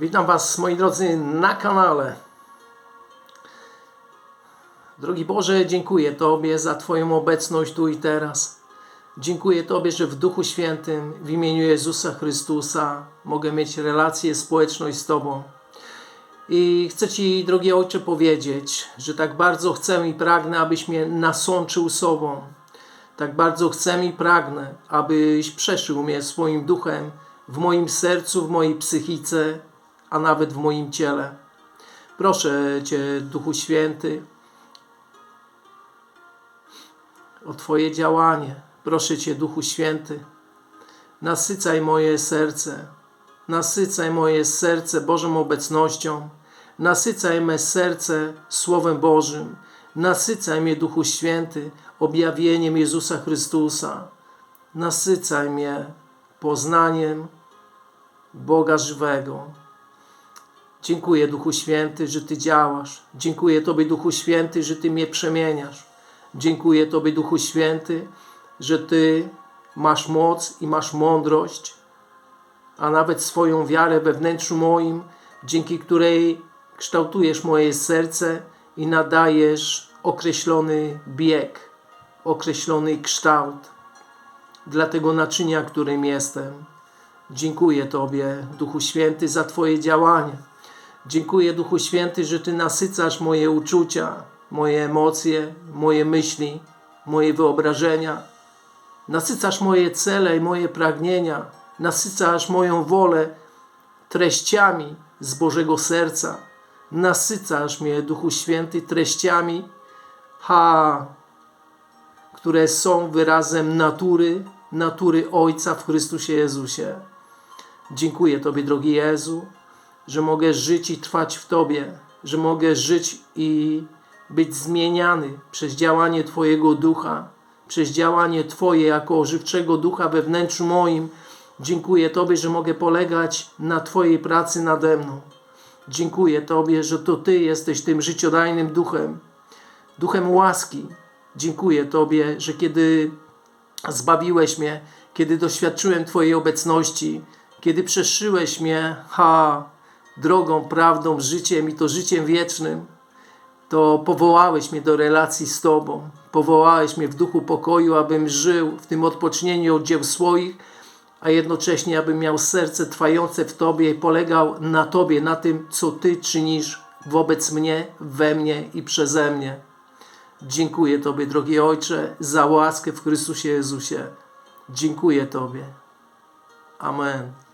Witam Was, moi drodzy, na kanale. Drogi Boże, dziękuję Tobie za Twoją obecność tu i teraz. Dziękuję Tobie, że w Duchu Świętym, w imieniu Jezusa Chrystusa, mogę mieć relację, społeczność z Tobą. I chcę Ci, drogi Ojcze, powiedzieć, że tak bardzo chcę i pragnę, abyś mnie nasączył sobą. Tak bardzo chcę i pragnę, abyś przeszył mnie swoim duchem w moim sercu, w mojej psychice, a nawet w moim ciele. Proszę Cię, Duchu Święty, o Twoje działanie. Proszę Cię, Duchu Święty, nasycaj moje serce, nasycaj moje serce Bożą obecnością, nasycaj me serce Słowem Bożym, nasycaj mnie, Duchu Święty, objawieniem Jezusa Chrystusa, nasycaj mnie poznaniem Boga żywego. Dziękuję, Duchu Święty, że Ty działasz. Dziękuję Tobie, Duchu Święty, że Ty mnie przemieniasz. Dziękuję Tobie, Duchu Święty, że Ty masz moc i masz mądrość, a nawet swoją wiarę we wnętrzu moim, dzięki której kształtujesz moje serce i nadajesz określony bieg, określony kształt dla tego naczynia, którym jestem. Dziękuję Tobie, Duchu Święty, za Twoje działanie. Dziękuję, Duchu Święty, że Ty nasycasz moje uczucia, moje emocje, moje myśli, moje wyobrażenia. Nasycasz moje cele i moje pragnienia. Nasycasz moją wolę treściami z Bożego serca. Nasycasz mnie, Duchu Święty, treściami, ha, które są wyrazem natury, natury Ojca w Chrystusie Jezusie. Dziękuję Tobie, drogi Jezu, że mogę żyć i trwać w Tobie, że mogę żyć i być zmieniany przez działanie Twojego ducha, przez działanie Twoje jako ożywczego ducha we wnętrzu moim. Dziękuję Tobie, że mogę polegać na Twojej pracy nade mną. Dziękuję Tobie, że to Ty jesteś tym życiodajnym duchem, duchem łaski. Dziękuję Tobie, że kiedy zbawiłeś mnie, kiedy doświadczyłem Twojej obecności, kiedy przeszyłeś mnie, ha, drogą, prawdą, życiem i to życiem wiecznym, to powołałeś mnie do relacji z Tobą. Powołałeś mnie w duchu pokoju, abym żył w tym odpocznieniu od dzieł swoich, a jednocześnie abym miał serce trwające w Tobie i polegał na Tobie, na tym, co Ty czynisz wobec mnie, we mnie i przeze mnie. Dziękuję Tobie, drogi Ojcze, za łaskę w Chrystusie Jezusie. Dziękuję Tobie. Amen.